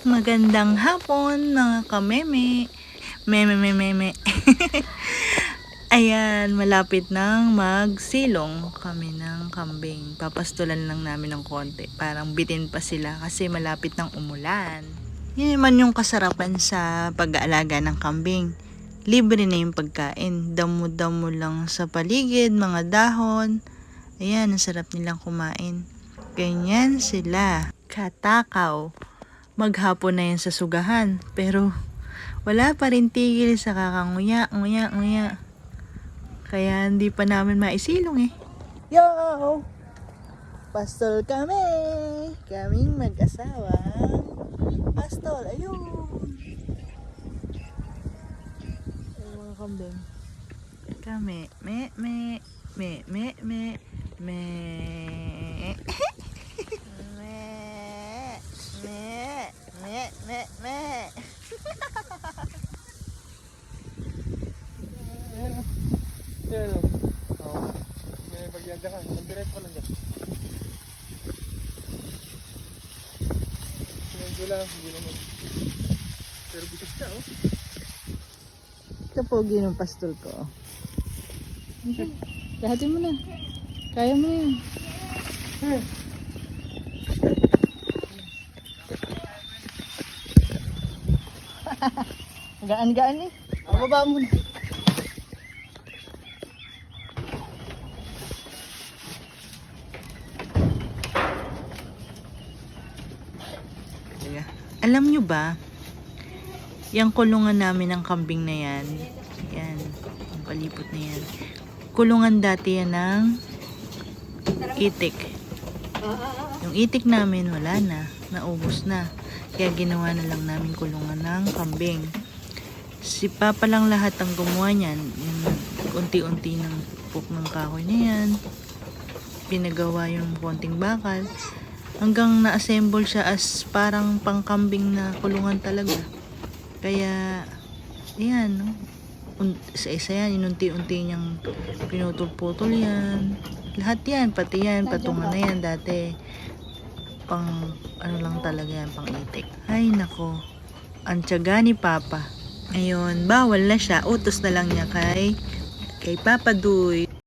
Magandang hapon mga kameme. Meme meme meme. Ayan, malapit nang magsilong kami ng kambing. Papastulan lang namin ng konti. Parang bitin pa sila kasi malapit ng umulan. Yan naman yung kasarapan sa pag-aalaga ng kambing. Libre na yung pagkain. Damo-damo lang sa paligid, mga dahon. Ayan, ang sarap nilang kumain. Ganyan sila. Katakaw. Maghapon na yan sa sugahan. Pero wala pa rin tigil sa kakanguya, nguya, nguya. Kaya hindi pa namin maisilong eh. Yo! Pastol kami! Kaming mag-asawa. Pastol, ayun! Ayun mga kambing. Kami, me, me, me, me, me, me. me, me, me, me, me. Yan o. Oh. May pagyagahan. Nag-direct pa lang dyan. Sinendo lang. Hindi naman. Pero bitis na oh. Kapogi ng pastol ko. Lahatin mo na. Kaya mo yan. Gaan-gaan eh. Baba mo na. Teka. Alam nyo ba, yung kulungan namin ng kambing na yan, yan, yung palipot na yan, kulungan dati yan ng itik. Yung itik namin, wala na, naubos na. Kaya ginawa na lang namin kulungan ng kambing. Si Papa lang lahat ang gumawa niyan. Yung unti-unti ng puk ng kahoy na yan. Pinagawa yung konting bakal. Hanggang na-assemble siya as parang pangkambing na kulungan talaga. Kaya, yan, no? Isa-isa yan, inunti-unti niyang pinutol-putol yan. Lahat yan, pati yan, patungan na yan dati. Pang, ano lang talaga yan, pang itik. Ay, nako. Ang tiyaga ni Papa. Ayun, bawal na siya. Utos na lang niya kay, kay Papa Duy.